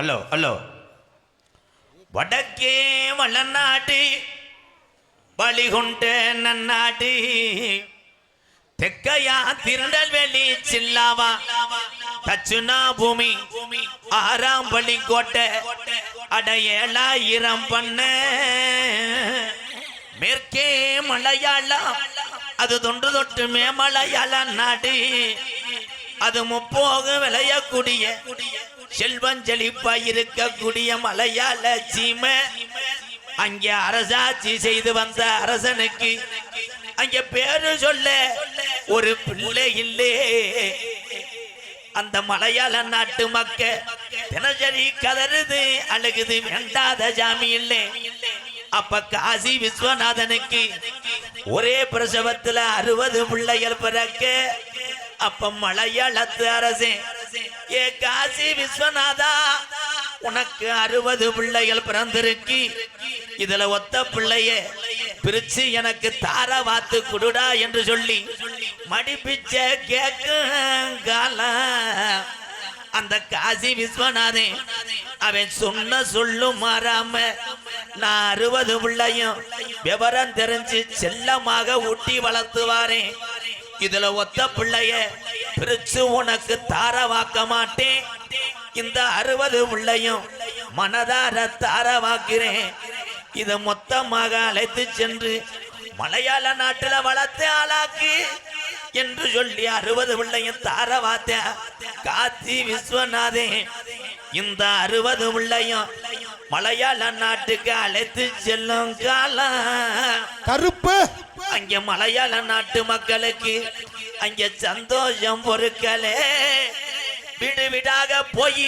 Hello hello. வடக்கே வளநாடு வழிகொண்ட நன்னாடு. தெக்கையா திருநெல்வேலி சில்லாவா தச்சுனா பூமி ஆறாம் பள்ளி கோட்டை அடையலாயிரம் பண்ண. மேற்கே மலையாளம் அது தொன்று தொட்டு மேமலையாள நாடு. அது முப்போக விளையக்கூடிய செல்வஞ்செழிப்பா இருக்கக்கூடிய மலையாள சீமை. அங்கே அரசாட்சி செய்து வந்த அரசனுக்கு அங்கே பேரு சொல்ல ஒரு பிள்ளை இல்லே. அந்த மலையாள நாட்டு மக்க தினசரி கதறுது அழுகுது வேண்டாத ஜாமி இல்லை. அப்ப காசி விஸ்வநாதனுக்கு ஒரே பிரசவத்துல அறுபது பிள்ளைகள் பிறக்க அப்ப மலையாளத்து அரசே. ஏ காசி விஸ்வநாதா உனக்கு அறுபது பிள்ளைகள் பிறந்திருக்கி. இதுல ஒத்த பிள்ளைய பிரிச்சு எனக்கு தார வாத்து குடுடா என்று சொல்லி மடிப்பிச்ச கேக்கும் அந்த காசி விஸ்வநாதன் அவன் சொன்ன சொல்லும் மாறாம நான் அறுபது பிள்ளையும் விவரம் தெரிஞ்சு செல்லமாக ஊட்டி வளர்த்துவாரேன் இதுல ஒத்த பிள்ளைய பிரிச்சு உனக்கு தாரவாக்க மாட்டேன் இந்த அறுபது பிள்ளையும் மனதார தாரவாக்கிறேன். இத மொத்தமாக அழைத்து சென்று மலையாள நாட்டுல வளர்த்து ஆளாக்கு என்று சொல்லி அறுபது பிள்ளையும் தாரவாத்த காத்தி விஸ்வநாதே. இந்த அறுபது பிள்ளையும் மலையாள நாட்டுக்கு அழைத்து செல்லும் காலம். கருப்பு. அங்க மலையாள நாட்டு மக்களுக்கு அங்க சந்தோஷம் பொருட்களே. வீடு வீடாக போய்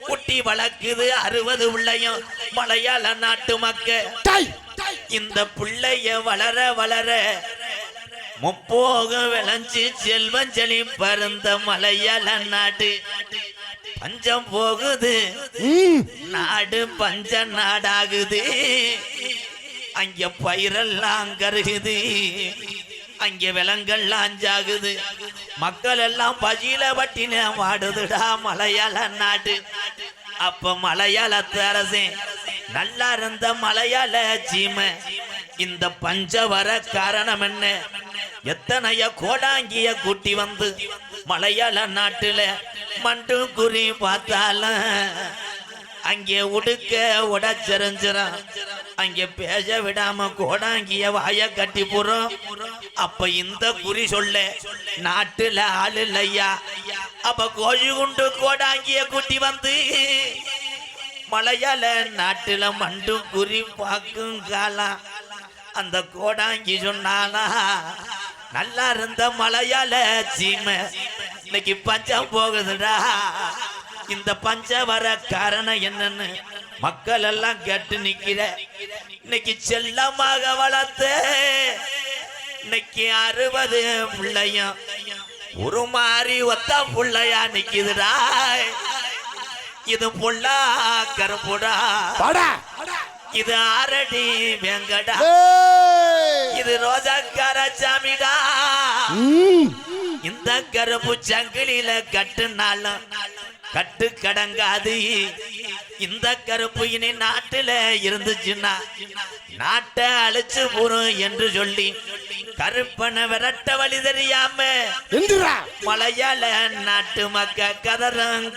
குட்டி வளர்க்குது அறுபது பிள்ளையும் மலையாள நாட்டு மக்க டாய்! இந்த பிள்ளைய வளர வளர முப்போகம் விளைஞ்சு செல்வம் செழி பருந்த மலையாள நாடு. பஞ்சம் போகுது. நாடு பஞ்ச நாடாகுது. அங்க பயிரெல்லாம் கருகுது. அங்கே விலங்கெல்லாம் அஞ்சாகுது மக்கள் எல்லாம் பசியில பட்டின வாடுதுடா மலையாள நாட்டு அப்ப மலையாளத்து அரசேன் நல்லா இருந்த மலையாள சீமை. இந்த பஞ்ச வர காரணம் என்ன? எத்தனைய கோடாங்கிய கூட்டி வந்து மலையாள நாட்டுல மண்டு குறி பார்த்தாலும் அங்கே உடுக்க உடச்செறிஞ்சிரும் அங்கே பேச விடாம கோடாங்கிய வாய கட்டி போறோம் அப்ப இந்த குறி சொல்ல நாட்டுல ஆள் இல்லையா? அப்ப கோழி குண்டு கோடாங்கிய கூட்டி வந்து மலையால நாட்டுல மண்டு குறி பார்க்கும் காலம் அந்த கோடாங்கி சொன்னானா நல்லா இருந்த மலையால சீமை இன்னைக்கு பஞ்சம் போகுதுடா. இந்த பஞ்ச வர காரணம் என்னன்னு மக்கள் எல்லாம் கேட்டு நிக்கிற. இன்னைக்கு செல்லமாக வளர்த்து இன்னைக்கு அறுபது பிள்ளையும் உருமாறி ஒத்த புள்ளையா நிக்குதுடா. இது புள்ளா கருப்புடா. இது ஆரடி வெங்கடா. இது ரோஜாக்கார சாமிடா. இந்த கருப்பு சங்கிலியில கட்டுனாலும் கட்டு கடங்காது இந்த கருப்பு இனி நாட்டுல இருந்துச்சுன்னா நாட்டை அழிச்சு போறோம் என்று சொல்லி கருப்பனை விரட்ட வழி தெரியாம மலையாள நாட்டு மக்க கதறம்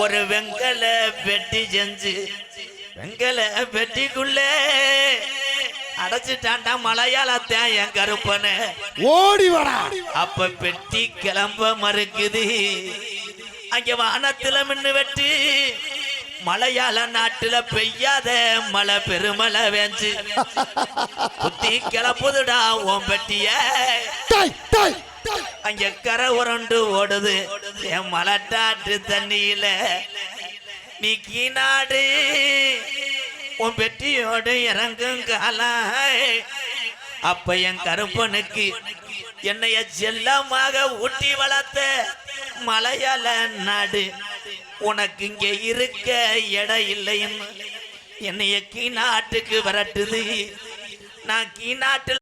ஒரு வெங்கல பெட்டி செஞ்சு வெங்கல பெட்டிக்குள்ளே அடைச்சிட்டான்டா மலையாளத்தான் என் கருப்பனை. ஓடி வாடா. அப்ப பெட்டி கிளம்ப மறுக்குது. அங்க வானத்துல மின்னு வெட்டு. மலையாள நாட்டுல பெய்யாத மழை பெருமழை வேஞ்சு. குத்தி கிளப்புதுடா உன் பெட்டிய. டாய் டாய் டாய் அங்க கரை உரண்டு ஓடுது. என் மலட்டாட்டு தண்ணியில. நீ கீநாடு உன் பெட்டியோடு இறங்கும் காலாய் அப்ப என் கருப்பனுக்கு என்னைய செல்லமாக ஊட்டி வளர்த்த மலையாள நாடு உனக்கு இங்க இருக்க இடம் இல்லைன்னு என்னைய கீநாட்டுக்கு விரட்டுது. நான் கீநாட்டில்